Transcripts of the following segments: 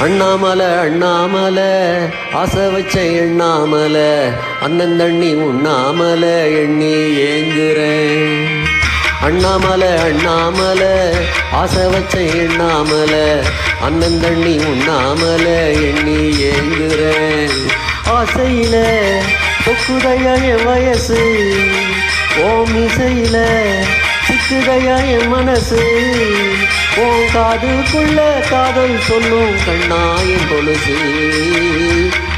அண்ணாமலை அண்ணாமலை ஆசை வச்ச எண்ணாமலை அண்ணன் தண்ணி உண்ணாமலை எண்ணி ஏங்குறேன். அண்ணாமலை அண்ணாமலை ஆசை வச்ச எண்ணாமலை அண்ணன் தண்ணி உண்ணாமலை எண்ணி ஏங்குறேன். ஆசையில தொக்குதையா வயசு ஓம் இசையில சிக்குதையா என் மனசு உன் காதுக்குள்ள காதல் சொல்லும் கண்ணா என் கொலுசு.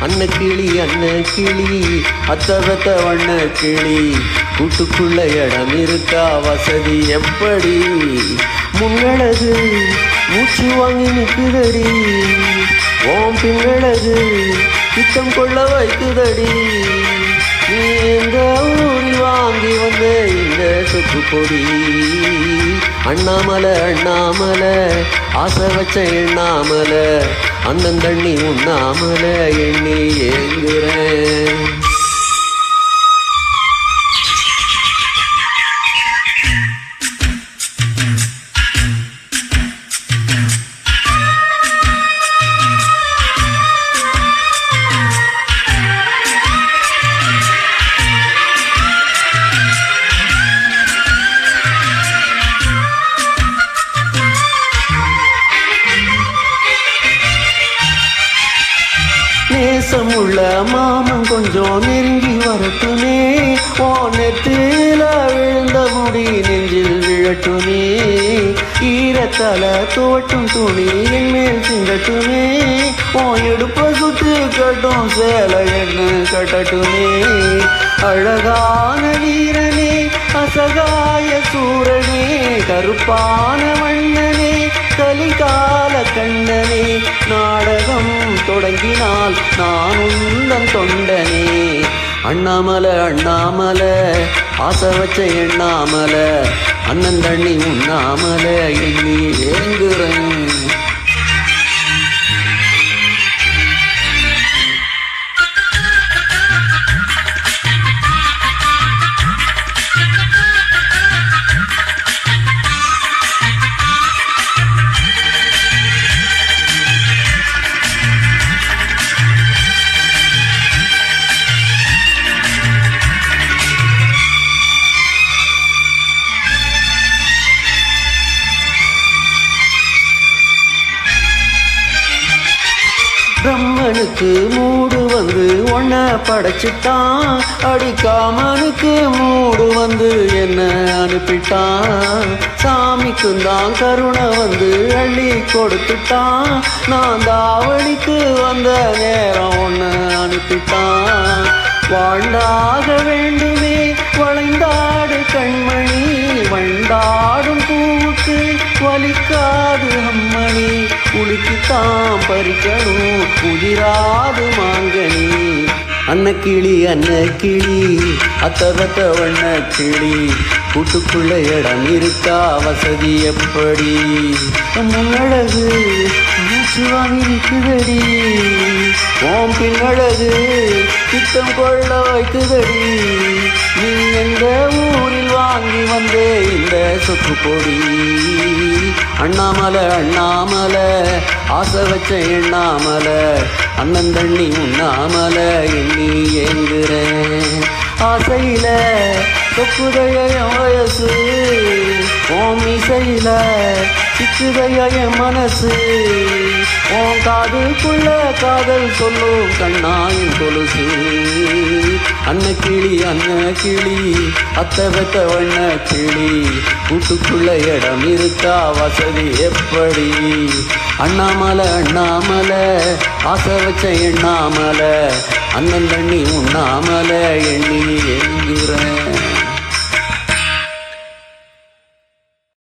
அன்ன கிளி அன்ன கிளி அத்தவத்த வண்ண கிளி. கூட்டுக்குள்ள இடம் இருக்கா வசதி எப்படி? முன்னழகு மூச்சு வாங்கி நிற்குதடி ஓம் பின்னழகு பித்தம் கொள்ள வைக்குதடி. நீ எங்க ஊரில் வாங்கி வந்த சொக்கு பொடி அண்ணாமலை அண்ணாமலை ஆசை வச்ச எண்ணாமலை அண்ணன் தண்ணி உண்ணாமலை எண்ணி ஏங்குறேன். நேசமுள்ள மாமன் கொஞ்சம் நெருங்கி வரட்டுமே. ஓ நெத்தில விழுந்த முடி நெஞ்சில் விழட்டுமே. ஈரத்தல தோட்டும் துணி என் மேல் சிங்கட்டுமே. ஓ எடுப்ப சுத்து கட்டும் சேலை என்ன கட்டட்டுமே. அழகான வீரனே அசகாய சூரனே கருப்பான வண்ணனே கலிகால கண்ணனே நாடகம் தொடங்கினால் நான் உந்தன் தொண்டனே. அண்ணாமல அண்ணாமல ஆசை வச்ச எண்ணாமல அண்ணன் தண்ணி உண்ணாமல எண்ணி ஏங்குறேன் காமனுக்கு மூடு வந்து ஒன்ன படைச்சிட்டான். அடிக்காமனுக்கு மூடு வந்து என்ன அனுப்பிட்டான். சாமிக்கும் தான் கருணை வந்து அள்ளி கொடுத்துட்டான். நான் தாவணிக்கு வந்த நேரம் ஒன்று அனுப்பிட்டான். வாழ்ந்தாக வேண்டுமே வளைந்தாடு கண்மணி. வண்டாடும் பூவுக்கு வலிக்காது அம்மணி. குளித்து தாம் பறிக்கணும் குதிராது மாங்கனி. அன்ன கிளி அன்ன கிளி அத்தவத்த வண்ண கிளி. கூட்டுக்குள்ள இடம் இருக்கா வசதி எப்படி? முன்னழகு மூச்சு வாங்கி நிற்குதடி ஓம் பின்னழகு பித்தம் கொள்ள வைக்குதடி. நீ எந்த ஊரில் வாங்கி வந்தே இந்த சொத்து பொடி அண்ணாமலை அண்ணாமலை ஆசை வச்ச எண்ணாமலை. அண்ணன் தண்ணி உண்ணாமல எண்ணி ஏங்குறேன். ஆசையில சொக்குதைய என் வயசு ஓம் இசையில சிக்குதைய என் மனசு. ஓம் காதுக்குள்ள காதல் சொல்லும் கண்ணாயின் கொலுசு. அன்ன கிளி அன்ன கிளி அத்தை வெத்த வண்ண கிளி. கூட்டுக்குள்ள இடம் இருக்கா வசதி எப்படி? அண்ணாமலை அண்ணாமலை ஆசை வச்ச எண்ணாமலை. அண்ணன் தண்ணி உண்ணாமலை எண்ணி எங்குறேன்